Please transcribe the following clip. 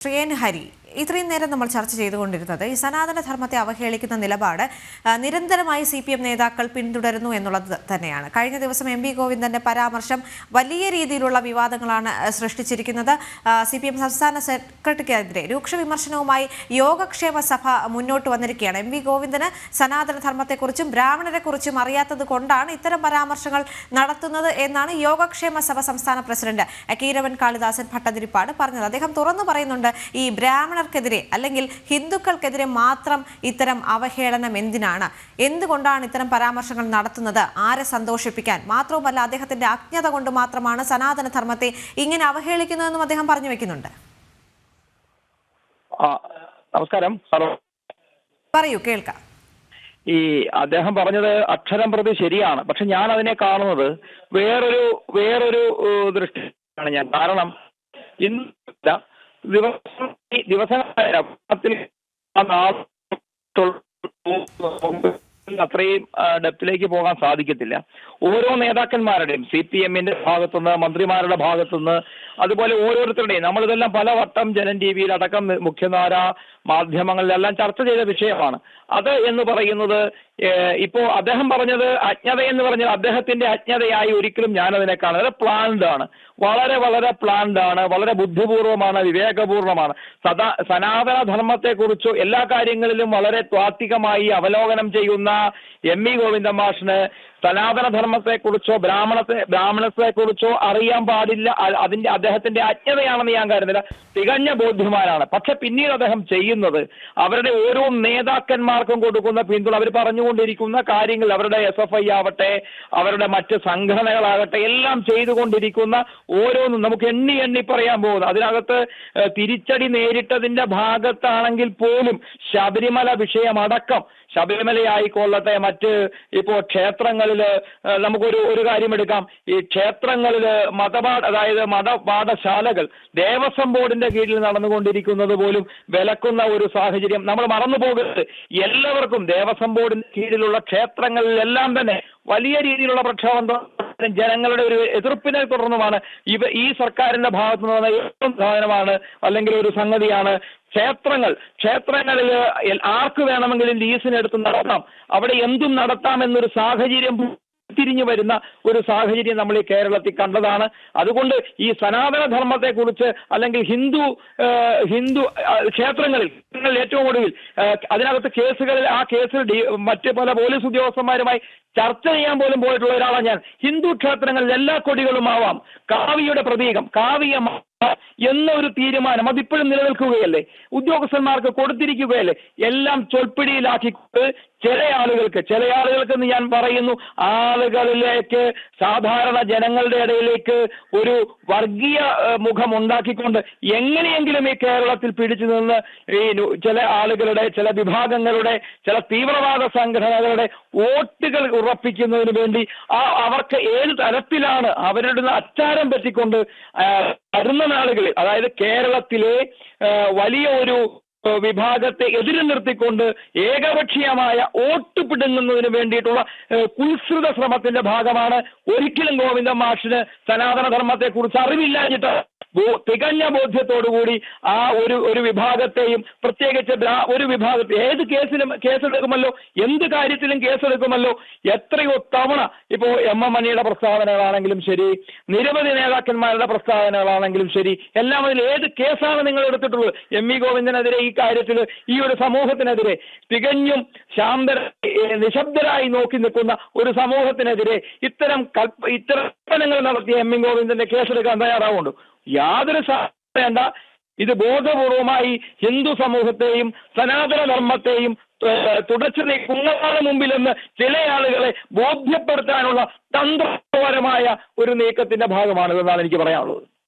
ശ്രീയൻ ഹരി. ഇത്രയും നേരം നമ്മൾ ചർച്ച ചെയ്തുകൊണ്ടിരുന്നത് ഈ സനാതന ധർമ്മത്തെ അവഹേളിക്കുന്ന നിലപാട് നിരന്തരമായി സി പി എം നേതാക്കൾ പിന്തുടരുന്നു എന്നുള്ളത് തന്നെയാണ്. കഴിഞ്ഞ ദിവസം എം പി ഗോവിന്ദന്റെ പരാമർശം വലിയ രീതിയിലുള്ള വിവാദങ്ങളാണ് സൃഷ്ടിച്ചിരിക്കുന്നത്. സി പി എം സംസ്ഥാന സെക്രട്ടറിക്കെതിരെ രൂക്ഷ വിമർശനവുമായി യോഗക്ഷേമ സഭ മുന്നോട്ട് വന്നിരിക്കുകയാണ്. എം വി ഗോവിന്ദന് സനാതന ധർമ്മത്തെക്കുറിച്ചും ബ്രാഹ്മണരെക്കുറിച്ചും അറിയാത്തത് കൊണ്ടാണ് ഇത്തരം പരാമർശങ്ങൾ നടത്തുന്നത് എന്നാണ് യോഗക്ഷേമ സഭ സംസ്ഥാന പ്രസിഡന്റ് കീരവൻ കാളിദാസൻ ഭട്ടതിരിപ്പാട് പറഞ്ഞത്. അദ്ദേഹം തുറന്നു പറയുന്നുണ്ട് ഈ ബ്രാഹ്മണർക്കെതിരെ അല്ലെങ്കിൽ ഹിന്ദുക്കൾക്കെതിരെ മാത്രം ഇത്തരം അവഹേളനം എന്തിനാണ്? എന്തുകൊണ്ടാണ് ഇത്തരം പരാമർശങ്ങൾ നടത്തുന്നത്? ആരെ സന്തോഷിപ്പിക്കാൻ? മാത്രവുമല്ല അദ്ദേഹത്തിന്റെ അജ്ഞത കൊണ്ട് മാത്രമാണ് സനാതന ധർമ്മത്തെ ഇങ്ങനെ അവഹേളിക്കുന്നതെന്നും അദ്ദേഹം പറഞ്ഞു വെക്കുന്നുണ്ട്. നമസ്കാരം ഹലോ പറയൂ കേൾക്കാം. ഈ അദ്ദേഹം പറഞ്ഞത് അക്ഷരം പ്രതി ശരിയാണ്. പക്ഷെ ഞാൻ അതിനെ കാണുന്നത് വേറൊരു വേറൊരു ദൃഷ്ടിയാണ് ഞാൻ. കാരണം ഇന്ന് ദിവസം ദിവസത്തിൽ അത്രയും ഡെപ്തിലേക്ക് പോകാൻ സാധിക്കത്തില്ല. ഓരോ നേതാക്കന്മാരുടെയും സി പി എമ്മിന്റെ ഭാഗത്തുനിന്ന് മന്ത്രിമാരുടെ ഭാഗത്തുനിന്ന് അതുപോലെ ഓരോരുത്തരുടെയും നമ്മളിതെല്ലാം പലവട്ടം ജനൻ ടി വിയിൽ അടക്കം മുഖ്യധാര മാധ്യമങ്ങളിലെല്ലാം ചർച്ച ചെയ്ത വിഷയമാണ്. അത് എന്ന് പറയുന്നത് ഇപ്പോ അദ്ദേഹം പറഞ്ഞത് അജ്ഞത എന്ന് പറഞ്ഞാൽ അദ്ദേഹത്തിന്റെ അജ്ഞതയായി ഒരിക്കലും ഞാനതിനെ കാണുന്നത് പ്ലാൻഡ് ആണ്. വളരെ വളരെ പ്ലാൻഡ് ആണ്. വളരെ ബുദ്ധിപൂർവമാണ് വിവേകപൂർണമാണ്. സദാ സനാതന ധർമ്മത്തെക്കുറിച്ചോ എല്ലാ കാര്യങ്ങളിലും വളരെ ത്വാത്വികമായി അവലോകനം ചെയ്യുന്ന എം ഇ ഗോവിന്ദ മാഷിന് സനാതന ധർമ്മത്തെക്കുറിച്ചോ ബ്രാഹ്മണത്തെ ബ്രാഹ്മണത്തെക്കുറിച്ചോ അറിയാൻ പാടില്ല. അതിന്റെ അദ്ദേഹത്തിന്റെ അജ്ഞതയാണെന്ന് ഞാൻ കരുതുന്നില്ല. തികഞ്ഞ ബോധ്യമാനാണ് പക്ഷെ പിന്നീട് അദ്ദേഹം ചെയ്യുന്നത് അവരുടെ ഓരോ നേതാക്കന്മാർക്കും കൊടുക്കുന്ന പിന്തുണ. അവർ പറഞ്ഞുകൊണ്ടിരിക്കുന്ന കാര്യങ്ങൾ അവരുടെ എസ് എഫ് ഐ ആവട്ടെ അവരുടെ മറ്റ് സംഘടനകളാകട്ടെ എല്ലാം ചെയ്തുകൊണ്ടിരിക്കുന്ന ഓരോന്നും നമുക്ക് എണ്ണി എണ്ണി പറയാൻ പോകുന്നു. അതിനകത്ത് തിരിച്ചടി നേരിട്ടതിന്റെ ഭാഗത്താണെങ്കിൽ പോലും ശബരിമല വിഷയമടക്കം ശബരിമലയായിക്കൊള്ളട്ടെ മറ്റ് ഇപ്പോൾ ക്ഷേത്രങ്ങളിൽ നമുക്കൊരു ഒരു കാര്യം എടുക്കാം. ഈ ക്ഷേത്രങ്ങളിൽ മതപാഠ അതായത് മതപാഠശാലകൾ ദേവസ്വം ബോർഡിന്റെ കീഴിൽ നടന്നുകൊണ്ടിരിക്കുന്നത് പോലും വിലക്കുന്ന ഒരു സാഹചര്യം. നമ്മൾ മറന്നു പോകരുത്. എല്ലാവർക്കും ദേവസ്വം ബോർഡിന്റെ കീഴിലുള്ള ക്ഷേത്രങ്ങളിലെല്ലാം തന്നെ വലിയ രീതിയിലുള്ള പ്രക്ഷോഭം ജനങ്ങളുടെ ഒരു എതിർപ്പിനെ തുടർന്നുമാണ് ഇവ ഈ സർക്കാരിന്റെ ഭാഗത്തു നിന്ന് ഏറ്റവും സാധനമാണ് അല്ലെങ്കിൽ ഒരു സംഗതിയാണ് ക്ഷേത്രങ്ങൾ ക്ഷേത്രങ്ങളിൽ ആർക്ക് വേണമെങ്കിലും ലീസിനെടുത്ത് നടത്താം. അവിടെ എന്തും നടത്താം എന്നൊരു സാഹചര്യം തിരിഞ്ഞു വരുന്ന ഒരു സാഹചര്യം നമ്മൾ ഈ കേരളത്തിൽ കണ്ടതാണ്. അതുകൊണ്ട് ഈ സനാതന ധർമ്മത്തെ കുറിച്ച് അല്ലെങ്കിൽ ഹിന്ദു ഹിന്ദു ക്ഷേത്രങ്ങളിൽ ഏറ്റവും ഒടുവിൽ അതിനകത്ത് കേസുകളിൽ ആ കേസിൽ മറ്റ് പല പോലീസ് ഉദ്യോഗസ്ഥന്മാരുമായി ചർച്ച ചെയ്യാൻ പോലും പോയിട്ടുള്ള ഒരാളാണ് ഞാൻ. ഹിന്ദു ക്ഷേത്രങ്ങളിൽ എല്ലാ കൊടികളും ആവാം കാവിയുടെ പ്രതീകം കാവിയ എന്നൊരു തീരുമാനം അതിപ്പോഴും നിലനിൽക്കുകയല്ലേ? ഉദ്യോഗസ്ഥന്മാർക്ക് കൊടുത്തിരിക്കുകയല്ലേ? എല്ലാം ചൊൽപ്പിടിയിലാക്കിക്കൊണ്ട് ചില ആളുകൾക്ക് ചില ആളുകൾക്ക് എന്ന് ഞാൻ പറയുന്നു ആളുകളിലേക്ക് സാധാരണ ജനങ്ങളുടെ ഇടയിലേക്ക് ഒരു വർഗീയ മുഖം ഉണ്ടാക്കിക്കൊണ്ട് എങ്ങനെയെങ്കിലും ഈ കേരളത്തിൽ പിടിച്ചു നിന്ന് ഈ ചില ആളുകളുടെ ചില വിഭാഗങ്ങളുടെ ചില തീവ്രവാദ സംഘടനകളുടെ വോട്ടുകൾ ഉറപ്പിക്കുന്നതിന് വേണ്ടി ആ അവർക്ക് ഏത് തരത്തിലാണ് അവരുടെ അച്ചാരം പറ്റിക്കൊണ്ട് വരുന്ന നാളുകളിൽ അതായത് കേരളത്തിലെ വലിയ ഒരു വിഭാഗത്തെ എതിര് നിർത്തിക്കൊണ്ട് ഏകപക്ഷീയമായ വോട്ട് പിടുങ്ങുന്നതിന് വേണ്ടിയിട്ടുള്ള കുൽസൃത ശ്രമത്തിന്റെ ഭാഗമാണ് ഒരിക്കലും ഗോവിന്ദ മാഷിന് സനാതന ധർമ്മത്തെ കുറിച്ച് അറിവില്ലാഞ്ഞിട്ട് തികഞ്ഞ ബോധ്യത്തോടുകൂടി ആ ഒരു ഒരു വിഭാഗത്തെയും പ്രത്യേകിച്ച് ഒരു വിഭാഗത്തെ ഏത് കേസിലും കേസെടുക്കുമല്ലോ എന്ത് കാര്യത്തിലും കേസെടുക്കുമല്ലോ എത്രയോ തവണ ഇപ്പോ എം എം മണിയുടെ പ്രസ്താവനകളാണെങ്കിലും ശരി നിരവധി നേതാക്കന്മാരുടെ പ്രസ്താവനകളാണെങ്കിലും ശരി എല്ലാം അതിൽ ഏത് കേസാണ് നിങ്ങൾ എടുത്തിട്ടുള്ളത്? എം വി ഗോവിന്ദനെതിരെ ഈ കാര്യത്തിൽ ഈ ഒരു സമൂഹത്തിനെതിരെ തികഞ്ഞും ശാന്തര നിശബ്ദരായി നോക്കി നിൽക്കുന്ന ഒരു സമൂഹത്തിനെതിരെ ഇത്തരം കൽപ്പ ഇത്തരം കൽപ്പനകൾ നടത്തിയ എം. എൻ. ഗോവിന്ദന്റെ കേസെടുക്കാൻ തയ്യാറാവുന്നുണ്ട്. യാതൊരു വേണ്ട. ഇത് ബോധപൂർവമായി ഹിന്ദു സമൂഹത്തെയും സനാതന ധർമ്മത്തെയും തുടച്ചു നീക്കുന്നതാണ് മുമ്പിലെന്ന് ചില ആളുകളെ ബോധ്യപ്പെടുത്താനുള്ള തന്ത്രപരമായ ഒരു നീക്കത്തിന്റെ ഭാഗമാണിതെന്നാണ് എനിക്ക് പറയാനുള്ളത്.